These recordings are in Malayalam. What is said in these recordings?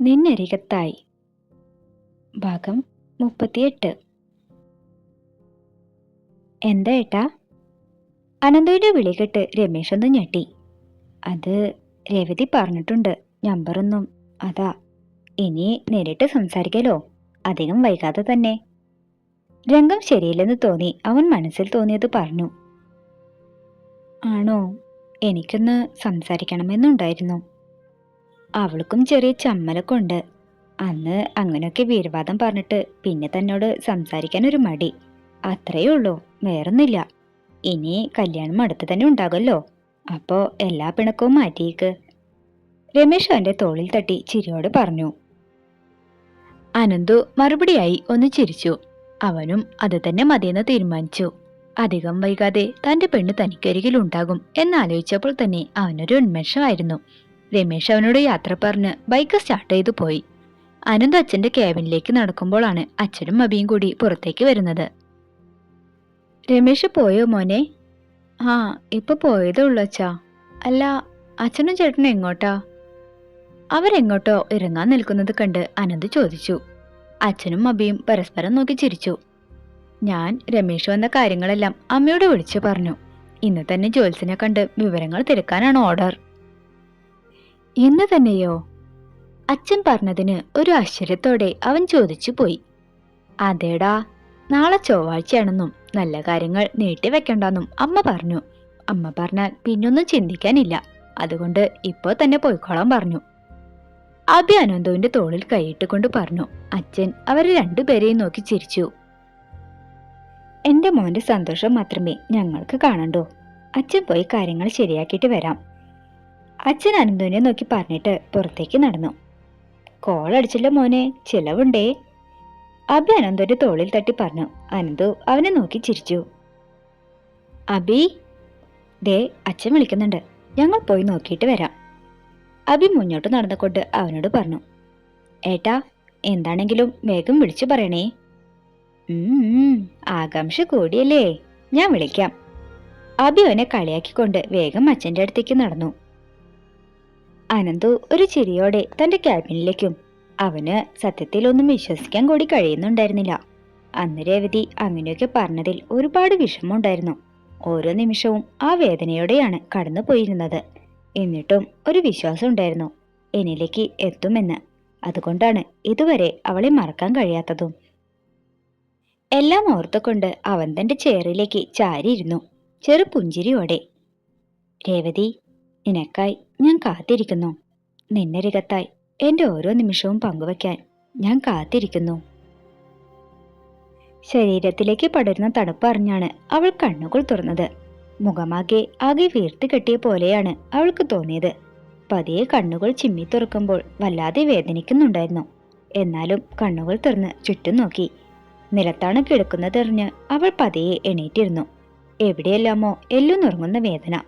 നിന്നരികത്തായി. ഭാഗം മുപ്പത്തിയെട്ട്. എന്താ ഏട്ടാ? അനന്തയുടെ വിളി കേട്ട് ഒന്ന് ഞെട്ടി. അത് രവതി പറഞ്ഞിട്ടുണ്ട്. നമ്പറൊന്നും അതാ. ഇനി നേരിട്ട് സംസാരിക്കലോ? അധികം വൈകാതെ തന്നെ. രംഗം ശരിയില്ലെന്ന് തോന്നി. അവൻ മനസ്സിൽ തോന്നിയത് പറഞ്ഞു. ആണോ? എനിക്കൊന്ന് സംസാരിക്കണമെന്നുണ്ടായിരുന്നു. അവൾക്കും ചെറിയ ചമ്മലൊക്കെ അന്ന് അങ്ങനെയൊക്കെ വീരവാദം പറഞ്ഞിട്ട് പിന്നെ തന്നോട് സംസാരിക്കാൻ ഒരു മടി. അത്രയേ ഉള്ളൂ വേറൊന്നില്ല ഇനി കല്യാണം അടുത്ത് തന്നെ ഉണ്ടാകുമല്ലോ. അപ്പോ എല്ലാ പിണക്കവും മാറ്റിയേക്ക്. രമേശ് അവന്റെ തോളിൽ തട്ടി ചിരിയോട് പറഞ്ഞു. അനന്തു മറുപടിയായി ഒന്ന് ചിരിച്ചു. അവനും അത് തന്നെ മതിയെന്ന് തീരുമാനിച്ചു. അധികം വൈകാതെ തന്റെ പെണ്ണ് തനിക്കരികിലുണ്ടാകും എന്നാലോചിച്ചപ്പോൾ തന്നെ അവനൊരു ഉന്മേഷമായിരുന്നു. രമേശ് അവനോട് യാത്ര പറഞ്ഞ് ബൈക്ക് സ്റ്റാർട്ട് ചെയ്തു പോയി. അനന്ത് അച്ഛന്റെ ക്യാബിനിലേക്ക് നടക്കുമ്പോഴാണ് അച്ഛനും അബിയും കൂടി പുറത്തേക്ക് വരുന്നത്. രമേശ് പോയോ മോനെ? ആ ഇപ്പൊ പോയതേ ഉള്ളു അച്ഛാ. അല്ല അച്ഛനും ചേട്ടനും എങ്ങോട്ടാ? അവരെങ്ങോട്ടോ ഇറങ്ങാൻ നിൽക്കുന്നത് കണ്ട് അനന്ത് ചോദിച്ചു. അച്ഛനും അബിയും പരസ്പരം നോക്കി ചിരിച്ചു. ഞാൻ രമേശ് വന്ന കാര്യങ്ങളെല്ലാം അമ്മയോട് വിളിച്ചു പറഞ്ഞു. ഇന്ന് തന്നെ ജോൽസിനെ കണ്ട് വിവരങ്ങൾ തിരക്കാനാണ് ഓർഡർ ഇന്ന് തന്നെയോ? അച്ഛൻ പറഞ്ഞതിന് ഒരു ആശ്ചര്യത്തോടെ അവൻ ചോദിച്ചു പോയി. അതേടാ നാളെ ചൊവ്വാഴ്ചയാണെന്നും നല്ല കാര്യങ്ങൾ നീട്ടിവെക്കണ്ടെന്നും അമ്മ പറഞ്ഞു. അമ്മ പറഞ്ഞാൽ പിന്നൊന്നും ചിന്തിക്കാനില്ല. അതുകൊണ്ട് ഇപ്പോൾ തന്നെ പോയിക്കോളാൻ പറഞ്ഞു. അഭി അനന്തുവിന്റെ തോളിൽ കൈയിട്ടുകൊണ്ട് പറഞ്ഞു. അച്ഛൻ അവരെ രണ്ടുപേരെയും നോക്കി ചിരിച്ചു. എന്റെ മോന്റെ സന്തോഷം മാത്രമേ ഞങ്ങൾക്ക് കാണണ്ടോ. അച്ഛൻ പോയി കാര്യങ്ങൾ ശരിയാക്കിയിട്ട് വരാം. അച്ഛൻ അനന്തുവിനെ നോക്കി പറഞ്ഞിട്ട് പുറത്തേക്ക് നടന്നു. കോൾ അടിച്ചില്ല മോനെ ചിലവുണ്ടേ. അബി അനന്തുവിന്റെ തോളിൽ തട്ടി പറഞ്ഞു. അനന്തു അവനെ നോക്കി ചിരിച്ചു. അബി? ദേ അച്ഛൻ വിളിക്കുന്നുണ്ട്. ഞങ്ങൾ പോയി നോക്കിയിട്ട് വരാം. അബി മുന്നോട്ട് നടന്നുകൊണ്ട് അവനോട് പറഞ്ഞു. ഏട്ടാ എന്താണെങ്കിലും വേഗം വിളിച്ചു പറയണേ. ആകാംക്ഷ കൂടിയല്ലേ. ഞാൻ വിളിക്കാം. അബി അവനെ കളിയാക്കിക്കൊണ്ട് വേഗം അച്ഛന്റെ അടുത്തേക്ക് നടന്നു. അനന്തു ഒരു ചിരിയോടെ തന്റെ ക്യാബിനിലേക്കും. അവന് സത്യത്തിൽ ഒന്നും വിശ്വസിക്കാൻ കൂടി കഴിയുന്നുണ്ടായിരുന്നില്ല. അന്ന് രേവതി അങ്ങനെയൊക്കെ പറഞ്ഞതിൽ ഒരുപാട് വിഷമമുണ്ടായിരുന്നു. ഓരോ നിമിഷവും ആ വേദനയോടെയാണ് കടന്നു പോയിരുന്നത്. എന്നിട്ടും ഒരു വിശ്വാസം ഉണ്ടായിരുന്നു. എന്നിലേക്ക് എത്തുമെന്ന്. അതുകൊണ്ടാണ് ഇതുവരെ അവളെ മറക്കാൻ കഴിയാത്തതും. എല്ലാം ഓർത്തുകൊണ്ട് അവൻ തന്റെ ചെയറിലേക്ക് ചാരിയിരുന്നു. ചെറു പുഞ്ചിരിയോടെ. രേവതി നിനക്കായി ഞാൻ കാത്തിരിക്കുന്നു. നിന്നരികത്തായി എന്റെ ഓരോ നിമിഷവും പങ്കുവയ്ക്കാൻ ഞാൻ കാത്തിരിക്കുന്നു. ശരീരത്തിലേക്ക് പടരുന്ന തണുപ്പ് അറിഞ്ഞാണ് അവൾ കണ്ണുകൾ തുറന്നത്. മുഖമാകെ ആകെ വീർത്ത് കെട്ടിയ പോലെയാണ് അവൾക്ക് തോന്നിയത്. പതിയെ കണ്ണുകൾ ചിമ്മി തുറക്കുമ്പോൾ വല്ലാതെ വേദനിക്കുന്നുണ്ടായിരുന്നു. എന്നാലും കണ്ണുകൾ തുറന്ന് ചുറ്റും നോക്കി. നിലത്താണ് കിടക്കുന്നതെറിഞ്ഞ് അവൾ പതിയെ എണീറ്റിരുന്നു. എവിടെയെല്ലാമോ എല്ലുന്നുറങ്ങുന്ന വേദന.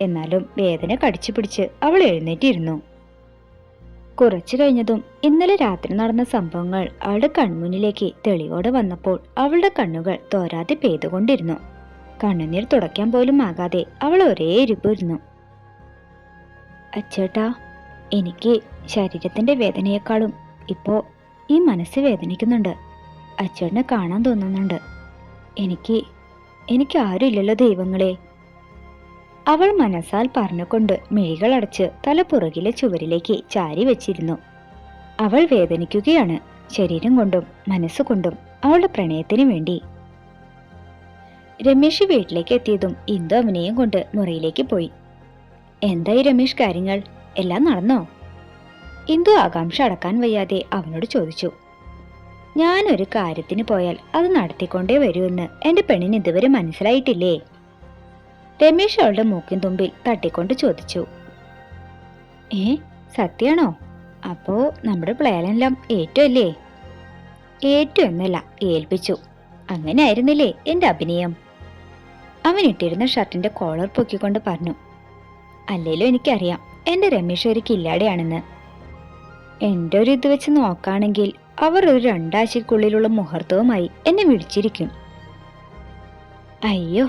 എന്നാലും വേദന കടിച്ചു പിടിച്ച് അവൾ എഴുന്നേറ്റിരുന്നു. കുറച്ചു കഴിഞ്ഞതും ഇന്നലെ രാത്രി നടന്ന സംഭവങ്ങൾ അവളുടെ കൺമുന്നിലേക്ക് തെളിവോടെ വന്നപ്പോൾ അവളുടെ കണ്ണുകൾ തോരാതെ പെയ്തുകൊണ്ടിരുന്നു. കണ്ണുനീർ തുടയ്ക്കാൻ പോലും ആകാതെ അവൾ ഒരേ ഇരുപ്പിരുന്നു. അച്ചേട്ടാ എനിക്ക് ശരീരത്തിന്റെ വേദനയെക്കാളും ഇപ്പോ ഈ മനസ്സ് വേദനിക്കുന്നുണ്ട്. അച്ചേട്ടനെ കാണാൻ തോന്നുന്നുണ്ട്. എനിക്ക് എനിക്ക് ആരുമില്ലല്ലോ ദൈവങ്ങളെ. അവൾ മനസ്സാൽ പറഞ്ഞുകൊണ്ട് മിഴികളടച്ച് തല പുറകിലെ ചുവരിലേക്ക് ചാരി വെച്ചിരുന്നു. അവൾ വേദനിക്കുകയാണ്. ശരീരം കൊണ്ടും മനസ്സുകൊണ്ടും അവളുടെ പ്രണയത്തിനു വേണ്ടി. രമേശ് വീട്ടിലേക്ക് എത്തിയതും ഇന്ദു അവനെയും കൊണ്ട് മുറിയിലേക്ക് പോയി. എന്തായി രമേശ് കാര്യങ്ങൾ? എല്ലാം നടന്നോ? ഇന്ദു ആകാംക്ഷ അടക്കാൻ വയ്യാതെ അവനോട് ചോദിച്ചു. ഞാനൊരു കാര്യത്തിന് പോയാൽ അത് നടത്തിക്കൊണ്ടേ വരുമെന്ന് എന്റെ പെണ്ണിന് ഇതുവരെ മനസ്സിലായിട്ടില്ലേ? രമേശ് അവളുടെ മൂക്കിൻ തുമ്പിൽ തട്ടിക്കൊണ്ട് ചോദിച്ചു. ഏ സത്യാണോ? അപ്പോ നമ്മുടെ പ്ലാനെല്ലാം ഏറ്റുമല്ലേ ഏറ്റു എന്നല്ല ഏൽപ്പിച്ചു. അങ്ങനെ ആയിരുന്നില്ലേ എന്റെ അഭിനയം? അവൻ ഇട്ടിരുന്ന ഷർട്ടിന്റെ കോളർ പൊക്കിക്കൊണ്ട് പറഞ്ഞു. അല്ലേലും എനിക്കറിയാം എന്റെ രമേശ് ഒരു കില്ലാടിയാണെന്ന്. എന്റെ ഒരു ഇത് വെച്ച് നോക്കാണെങ്കിൽ അവർ ഒരു രണ്ടാഴ്ചക്കുള്ളിലുള്ള മുഹൂർത്തവുമായി എന്നെ വിളിച്ചിരിക്കും. അയ്യോ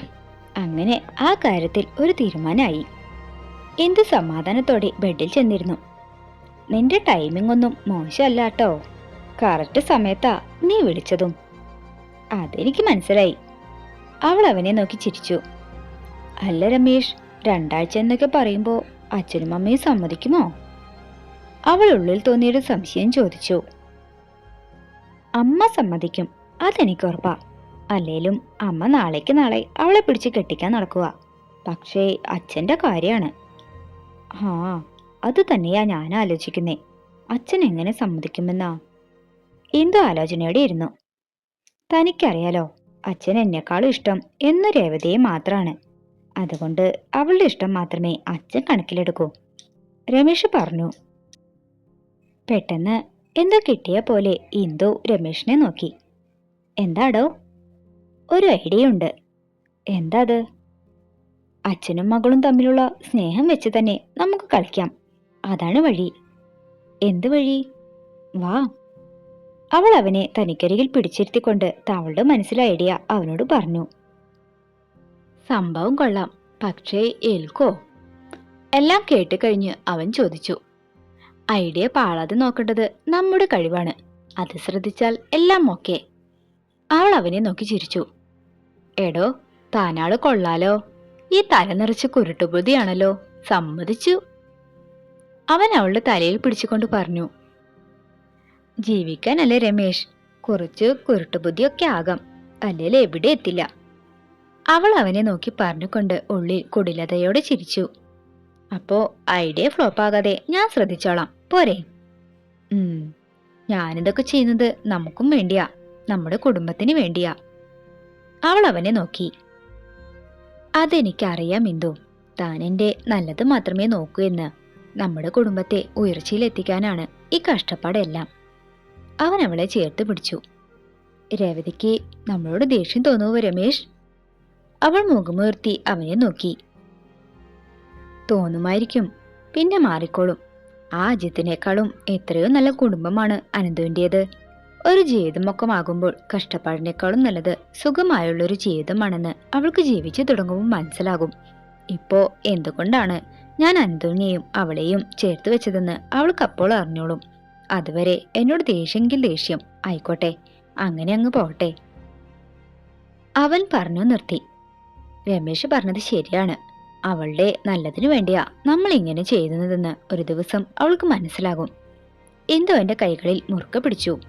അങ്ങനെ ആ കാര്യത്തിൽ ഒരു തീരുമാനമായി. എന്ത് സമാധാനത്തോടെ ബെഡിൽ ചെന്നിരുന്നു. നിന്റെ ടൈമിംഗ് ഒന്നും മോശമല്ല കേട്ടോ കറക്റ്റ് സമയത്താ നീ വിളിച്ചതും. അതെനിക്ക് മനസ്സിലായി. അവൾ അവനെ നോക്കി ചിരിച്ചു. അല്ല രമേഷ് രണ്ടാഴ്ച എന്നൊക്കെ പറയുമ്പോൾ അച്ഛനും അമ്മയും സമ്മതിക്കുമോ? അവൾ ഉള്ളിൽ തോന്നിയൊരു സംശയം ചോദിച്ചു. അമ്മ സമ്മതിക്കും അതെനിക്ക് ഉറപ്പാ അല്ലേലും അമ്മ നാളേക്ക് നാളെ അവളെ പിടിച്ച് കെട്ടിക്കാൻ നടക്കുക പക്ഷേ അച്ഛന്റെ കാര്യമാണ് ആ അത് തന്നെയാ ഞാൻ ആലോചിക്കുന്നേ. അച്ഛൻ എങ്ങനെ സമ്മതിക്കുമെന്നാ? എന്തോ ആലോചനയോടെ ഇരുന്നു. തനിക്കറിയാലോ അച്ഛൻ എന്നെക്കാളും ഇഷ്ടം എന്ന് രേവതിയെ മാത്രമാണ് അതുകൊണ്ട് അവളുടെ ഇഷ്ടം മാത്രമേ അച്ഛൻ കണക്കിലെടുക്കൂ. രമേശ് പറഞ്ഞു. പെട്ടെന്ന് എന്തോ കിട്ടിയ പോലെ ഇന്ദു രമേശിനെ നോക്കി. എന്താടോ? ഒരു ഐഡിയ ഉണ്ട് എന്താ അത് അച്ഛനും മകളും തമ്മിലുള്ള സ്നേഹം വെച്ച് തന്നെ നമുക്ക് കളിക്കാം. അതാണ് വഴി. എന്ത് വഴി? വാ. അവൾ അവനെ തനിക്കരികിൽ പിടിച്ചിരുത്തിക്കൊണ്ട് തവളുടെ മനസ്സിലെ ഐഡിയ അവനോട് പറഞ്ഞു. സംഭവം കൊള്ളാം. പക്ഷേ ഏൽക്കോ? എല്ലാം കേട്ട് കഴിഞ്ഞ് അവൻ ചോദിച്ചു. ഐഡിയ പാളാതെ നോക്കേണ്ടത് നമ്മുടെ കഴിവാണ്. അത് ശ്രദ്ധിച്ചാൽ എല്ലാം ഓക്കെ. അവൾ അവനെ നോക്കി ചിരിച്ചു. എടോ താനാൾ കൊള്ളാലോ. ഈ തല നിറച്ച് കുരുട്ടുബുദ്ധിയാണല്ലോ സമ്മതിച്ചു. അവൻ അവളുടെ തലയിൽ പിടിച്ചുകൊണ്ട് പറഞ്ഞു ജീവിക്കാനല്ലേ രമേശ്? കുറച്ച് കുരുട്ടുബുദ്ധിയൊക്കെ ആകാം. അല്ലെങ്കിൽ എവിടെ എത്തില്ല. അവൾ അവനെ നോക്കി പറഞ്ഞുകൊണ്ട് ഉള്ളിൽ കുടിലതയോടെ ചിരിച്ചു. അപ്പോ ഐഡിയ ഫ്ലോപ്പ് ആകാതെ ഞാൻ ശ്രദ്ധിച്ചോളാം. പോരെ. ഞാനിതൊക്കെ ചെയ്യുന്നത് നമുക്കും വേണ്ടിയാ. നമ്മുടെ കുടുംബത്തിന് വേണ്ടിയാ. അവൾ അവനെ നോക്കി. അതെനിക്കറിയാം ഇന്ദു താൻ എന്റെ നല്ലത് മാത്രമേ നോക്കൂ എന്ന്. നമ്മുടെ കുടുംബത്തെ ഉയർച്ചയിലെത്തിക്കാനാണ് ഈ കഷ്ടപ്പാടെല്ലാം. അവൻ അവളെ ചേർത്ത് പിടിച്ചു. രേവതിക്ക് നമ്മളോട് ദേഷ്യം തോന്നുവോ രമേഷ് അവൾ മുഖമുയർത്തി അവനെ നോക്കി. തോന്നുമായിരിക്കും പിന്നെ മാറിക്കോളും. ആ അജിത്തിനേക്കാളും എത്രയോ നല്ല കുടുംബമാണ് അനന്തുവിന്റേത് ഒരു ജീവിതമൊക്കമാകുമ്പോൾ കഷ്ടപ്പാടിനേക്കാളും നല്ലത് സുഖമായുള്ളൊരു ജീവിതമാണെന്ന് അവൾക്ക് ജീവിച്ചു തുടങ്ങുമ്പോൾ മനസ്സിലാകും. ഇപ്പോ എന്തുകൊണ്ടാണ് ഞാൻ അന്തോണിയെയും അവളെയും ചേർത്ത് വെച്ചതെന്ന് അവൾക്ക് അപ്പോൾ അറിഞ്ഞോളും. അതുവരെ എന്നോട് ദേഷ്യമെങ്കിൽ ദേഷ്യം. ആയിക്കോട്ടെ അങ്ങനെ അങ്ങ് പോട്ടെ അവൻ പറഞ്ഞു നിർത്തി. രമേശ് പറഞ്ഞത് ശരിയാണ്. അവളുടെ നല്ലതിനു വേണ്ടിയാ നമ്മൾ ഇങ്ങനെ ചെയ്യുന്നതെന്ന് ഒരു ദിവസം അവൾക്ക് മനസ്സിലാകും. എന്തോ എന്റെ കൈകളിൽ മുറുക്ക പിടിച്ചു.